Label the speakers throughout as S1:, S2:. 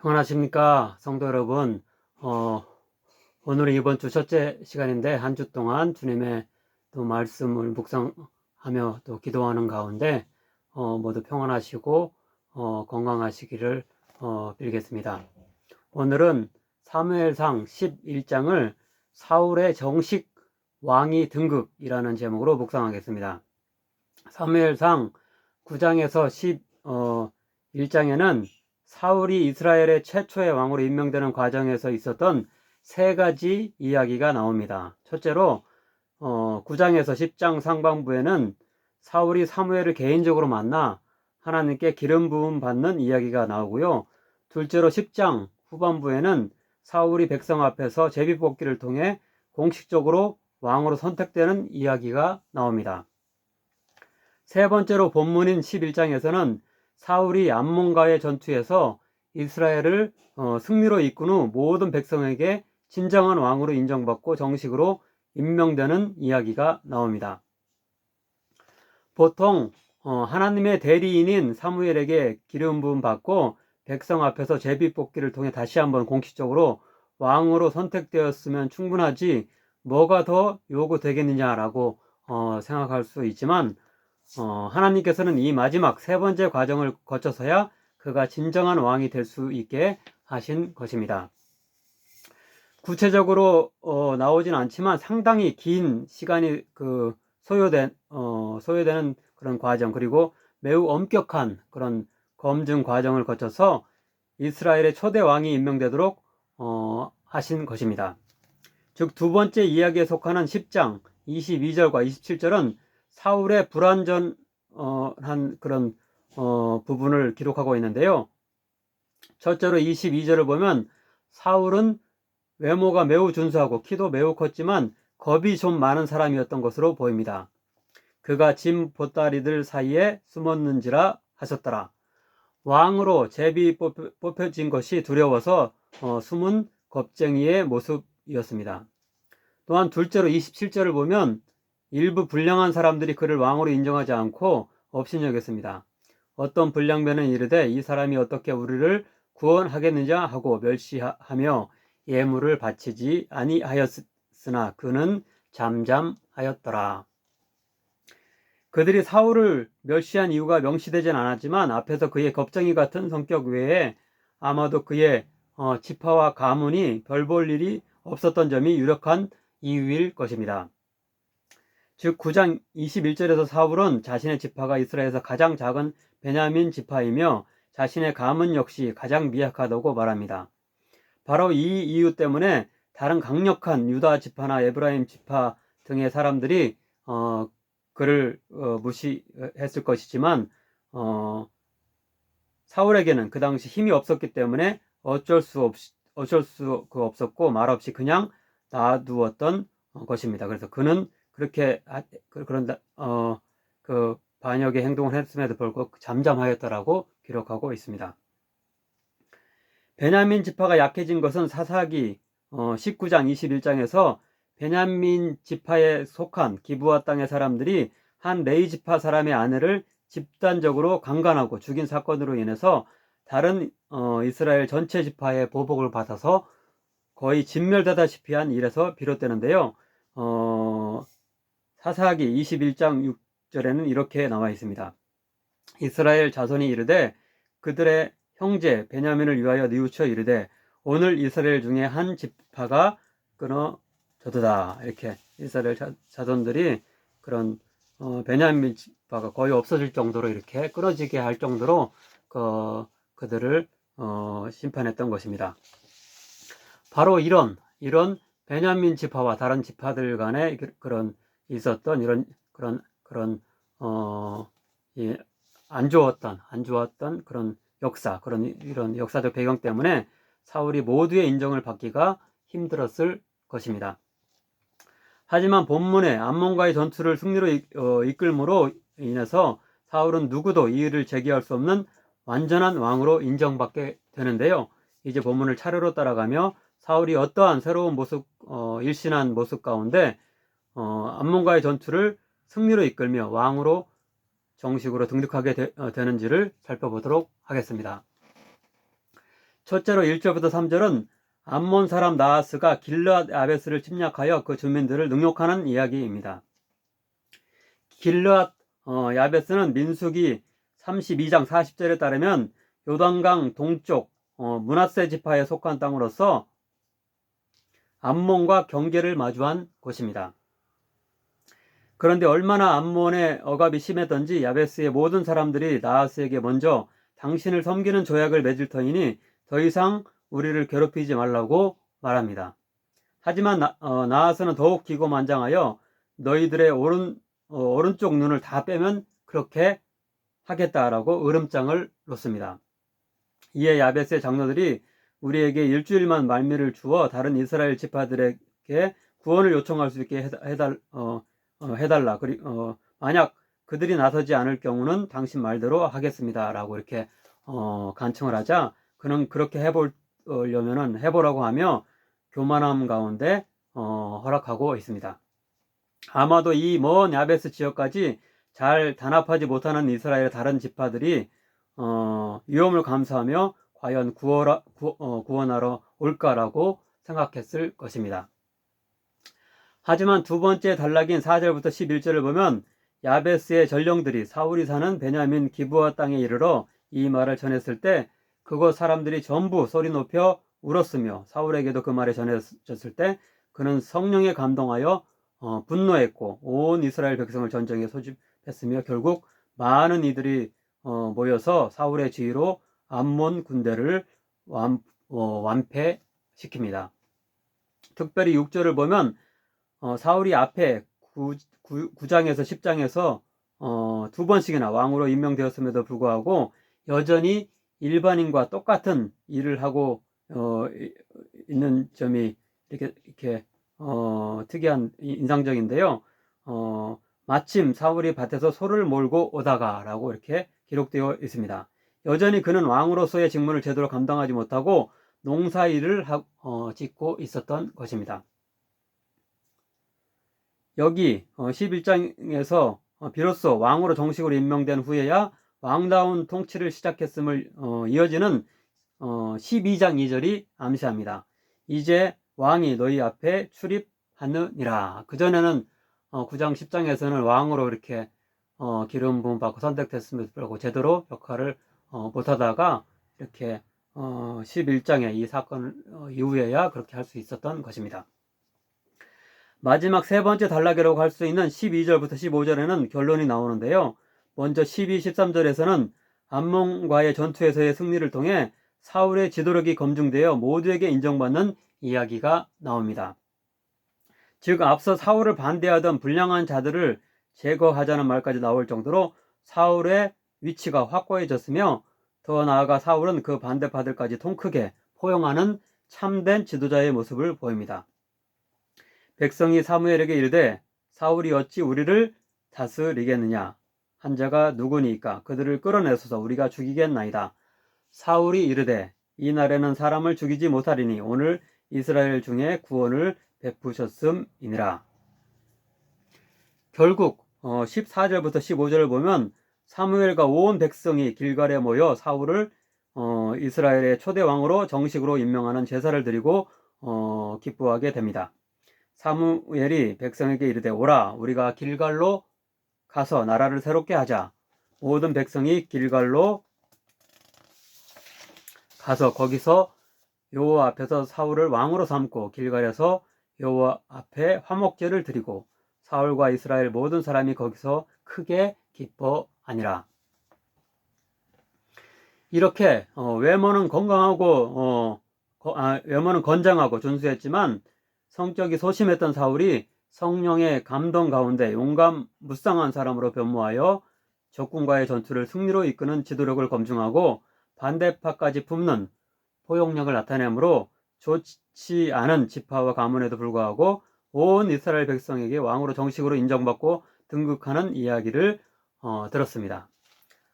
S1: 평안하십니까 성도 여러분? 어, 오늘은 이번 주 첫째 시간인데 한 주 동안 주님의 또 말씀을 묵상하며 또 기도하는 가운데 어, 모두 평안하시고 어, 건강하시기를 어, 빌겠습니다. 오늘은 사무엘상 11장을 사울의 정식 왕이 등극이라는 제목으로 묵상하겠습니다. 사무엘상 9장에서 11장에는 사울이 이스라엘의 최초의 왕으로 임명되는 과정에서 있었던 세 가지 이야기가 나옵니다. 첫째로 어, 9장에서 10장 상반부에는 사울이 사무엘을 개인적으로 만나 하나님께 기름 부음 받는 이야기가 나오고요. 둘째로 10장 후반부에는 사울이 백성 앞에서 제비뽑기를 통해 공식적으로 왕으로 선택되는 이야기가 나옵니다. 세 번째로 본문인 11장에서는 사울이 암몬과의 전투에서 이스라엘을 어, 승리로 이끈 후 모든 백성에게 진정한 왕으로 인정받고 정식으로 임명되는 이야기가 나옵니다. 보통 어, 하나님의 대리인인 사무엘에게 기름 부음 받고 백성 앞에서 제비 뽑기를 통해 다시 한번 공식적으로 왕으로 선택되었으면 충분하지 뭐가 더 요구되겠느냐라고 어, 생각할 수 있지만 어, 하나님께서는 이 마지막 세 번째 과정을 거쳐서야 그가 진정한 왕이 될 수 있게 하신 것입니다. 구체적으로 어, 나오진 않지만 상당히 긴 시간이 그 소요된 어, 소요되는 그런 과정 그리고 매우 엄격한 그런 검증 과정을 거쳐서 이스라엘의 초대 왕이 임명되도록 어, 하신 것입니다. 즉 두 번째 이야기에 속하는 10장 22절과 27절은 사울의 불완전한 그런 어, 부분을 기록하고 있는데요. 첫째로 22절을 보면 사울은 외모가 매우 준수하고 키도 매우 컸지만 겁이 좀 많은 사람이었던 것으로 보입니다. 그가 짐 보따리들 사이에 숨었는지라 하셨더라. 왕으로 제비 뽑혀 진 것이 두려워서 어, 숨은 겁쟁이의 모습이었습니다. 또한 둘째로 27절을 보면 일부 불량한 사람들이 그를 왕으로 인정하지 않고 업신여겼습니다. 어떤 불량배는 이르되 이 사람이 어떻게 우리를 구원하겠느냐 하고 멸시하며 예물을 바치지 아니하였으나 그는 잠잠하였더라. 그들이 사울을 멸시한 이유가 명시되진 않았지만 앞에서 그의 겁쟁이 같은 성격 외에 아마도 그의 어, 지파와 가문이 별 볼 일이 없었던 점이 유력한 이유일 것입니다. 즉 9장 21절에서 사울은 자신의 지파가 이스라엘에서 가장 작은 베냐민 지파이며 자신의 가문 역시 가장 미약하다고 말합니다. 바로 이 이유 때문에 다른 강력한 유다 지파나 에브라임 지파 등의 사람들이 어, 그를 어, 무시했을 것이지만 어, 사울에게는 그 당시 힘이 없었기 때문에 어쩔 수 없, 어쩔 수 없었고 말없이 그냥 놔두었던 것입니다. 그래서 그는 그렇게 그, 그런 어그 반역의 행동을 했음에도 불구하고 잠잠하였다라고 기록하고 있습니다. 베냐민 지파가 약해진 것은 사사기 어 19장 21장에서 베냐민 지파에 속한 기부와 땅의 사람들이 한 레이 지파 사람의 아내를 집단적으로 강간하고 죽인 사건으로 인해서 다른 어 이스라엘 전체 지파의 보복을 받아서 거의 진멸되다시피 한 일에서 비롯되는데요. 어, 사사기 21장 6절에는 이렇게 나와 있습니다. 이스라엘 자손이 이르되 그들의 형제 베냐민을 위하여 뉘우쳐 이르되 오늘 이스라엘 중에 한 지파가 끊어져도다 이렇게 이스라엘 자, 손들이 그런 어, 베냐민 지파가 거의 없어질 정도로 이렇게 끊어지게 할 정도로 그, 그들을 어, 심판했던 것입니다. 바로 이런 이런 베냐민 지파와 다른 지파들 간의 그, 그런 있었던 이런 그런 그런 어, 예, 안 좋았던 안 좋았던 그런 역사 그런 이런 역사적 배경 때문에 사울이 모두의 인정을 받기가 힘들었을 것입니다. 하지만 본문에 암몬과의 전투를 승리로 이, 어, 이끌므로 인해서 사울은 누구도 이의를 제기할 수 없는 완전한 왕으로 인정받게 되는데요. 이제 본문을 차례로 따라가며 사울이 어떠한 새로운 모습, 어, 일신한 모습 가운데 어, 암몬과의 전투를 승리로 이끌며 왕으로 정식으로 등극하게 되, 어, 되는지를 살펴보도록 하겠습니다. 첫째로 1절부터 3절은 암몬 사람 나하스가 길르앗 야베스를 침략하여 그 주민들을 능욕하는 이야기입니다. 길르앗 어, 야베스는 민수기 32장 40절에 따르면 요단강 동쪽 어, 문하세 지파에 속한 땅으로서 암몬과 경계를 마주한 곳입니다. 그런데 얼마나 암몬의 억압이 심했던지 야베스의 모든 사람들이 나하스에게 먼저 당신을 섬기는 조약을 맺을 터이니 더 이상 우리를 괴롭히지 말라고 말합니다. 하지만 나, 어, 나하스는 더욱 기고만장하여 너희들의 오른, 어, 오른쪽 눈을 다 빼면 그렇게 하겠다라고 으름장을 놓습니다. 이에 야베스의 장로들이 우리에게 일주일만 말미를 주어 다른 이스라엘 지파들에게 구원을 요청할 수 있게 해달, 어, 어, 해달라. 그리, 어, 만약 그들이 나서지 않을 경우는 당신 말대로 하겠습니다. 라고 이렇게 어, 간청을 하자 그는 그렇게 해보려면은 해보라고 하며 교만함 가운데 어, 허락하고 있습니다. 아마도 이 먼 야베스 지역까지 잘 단합하지 못하는 이스라엘의 다른 지파들이 어, 위험을 감수하며 과연 어, 구원하러 올까라고 생각했을 것입니다. 하지만 두 번째 단락인 4절부터 11절을 보면 야베스의 전령들이 사울이 사는 베냐민 기부와 땅에 이르러 이 말을 전했을 때 그곳 사람들이 전부 소리 높여 울었으며 사울에게도 그 말이 전해졌을 때 그는 성령에 감동하여 어, 분노했고 온 이스라엘 백성을 전쟁에 소집했으며 결국 많은 이들이 어, 모여서 사울의 지휘로 암몬 군대를 완, 어, 완패시킵니다. 특별히 6절을 보면 어, 사울이 앞에 9, 9, 장에서 10장에서 어, 두 번씩이나 왕으로 임명되었음에도 불구하고 여전히 일반인과 똑같은 일을 하고 어, 있는 점이 이렇게 이렇게 어, 특이한 인상적인데요. 어, 마침 사울이 밭에서 소를 몰고 오다가라고 이렇게 기록되어 있습니다. 여전히 그는 왕으로서의 직무를 제대로 감당하지 못하고 농사 일을 하, 어, 짓고 있었던 것입니다. 여기 11장에서 어, 어, 비로소 왕으로 정식으로 임명된 후에야 왕다운 통치를 시작했음을 어, 이어지는 12장 2절이 암시합니다. 이제 왕이 너희 앞에 출입하느니라. 그전에는 9장 10장에서는 왕으로 이렇게 기름 부음 받고 선택됐음에도 불구하고 제대로 역할을 못하다가 이렇게 11장의 이 사건 이후에야 그렇게 할 수 있었던 것입니다. 마지막 세 번째 단락이라고 할 수 있는 12절부터 15절에는 결론이 나오는데요. 먼저 12, 13절에서는 암몽과의 전투에서의 승리를 통해 사울의 지도력이 검증되어 모두에게 인정받는 이야기가 나옵니다. 즉 앞서 사울을 반대하던 불량한 자들을 제거하자는 말까지 나올 정도로 사울의 위치가 확고해졌으며 더 나아가 사울은 그 반대파들까지 통크게 포용하는 참된 지도자의 모습을 보입니다. 백성이 사무엘에게 이르되 사울이 어찌 우리를 다스리겠느냐? 한 자가 누구니까? 그들을 끌어내소서. 우리가 죽이겠나이다. 사울이 이르되 이 날에는 사람을 죽이지 못하리니 오늘 이스라엘 중에 구원을 베푸셨음이니라. 결국 14절부터 어, 15절을 보면 사무엘과 온 백성이 길갈에 모여 사울을 어, 이스라엘의 초대 왕으로 정식으로 임명하는 제사를 드리고 어, 기뻐하게 됩니다. 사무엘이 백성에게 이르되 오라 우리가 길갈로 가서 나라를 새롭게 하자 모든 백성이 길갈로 가서 거기서 여호와 앞에서 사울을 왕으로 삼고 길갈에서 여호와 앞에 화목제를 드리고 사울과 이스라엘 모든 사람이 거기서 크게 기뻐하니라. 이렇게 어, 외모는 건강하고 어, 아, 외모는 건장하고 준수했지만 성격이 소심했던 사울이 성령의 감동 가운데 용감 무쌍한 사람으로 변모하여 적군과의 전투를 승리로 이끄는 지도력을 검증하고 반대파까지 품는 포용력을 나타내므로 좋지 않은 지파와 가문에도 불구하고 온 이스라엘 백성에게 왕으로 정식으로 인정받고 등극하는 이야기를 어, 들었습니다.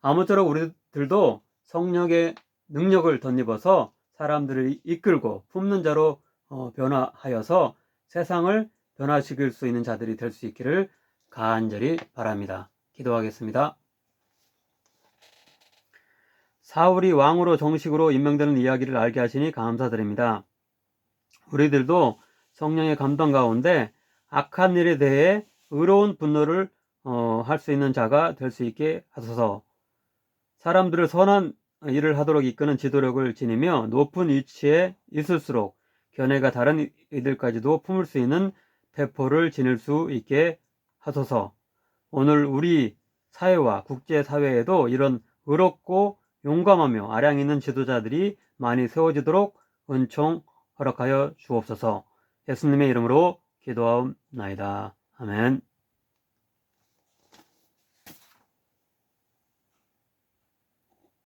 S1: 아무쪼록 우리들도 성령의 능력을 덧입어서 사람들을 이끌고 품는 자로 어, 변화하여서 세상을 변화시킬 수 있는 자들이 될 수 있기를 간절히 바랍니다. 기도하겠습니다. 사울이 왕으로 정식으로 임명되는 이야기를 알게 하시니 감사드립니다. 우리들도 성령의 감동 가운데 악한 일에 대해 의로운 분노를 어, 할 수 있는 자가 될 수 있게 하소서. 사람들을 선한 일을 하도록 이끄는 지도력을 지니며 높은 위치에 있을수록 견해가 다른 이들까지도 품을 수 있는 배포를 지닐 수 있게 하소서. 오늘 우리 사회와 국제사회에도 이런 의롭고 용감하며 아량 있는 지도자들이 많이 세워지도록 은총 허락하여 주옵소서. 예수님의 이름으로 기도하옵나이다. 아멘.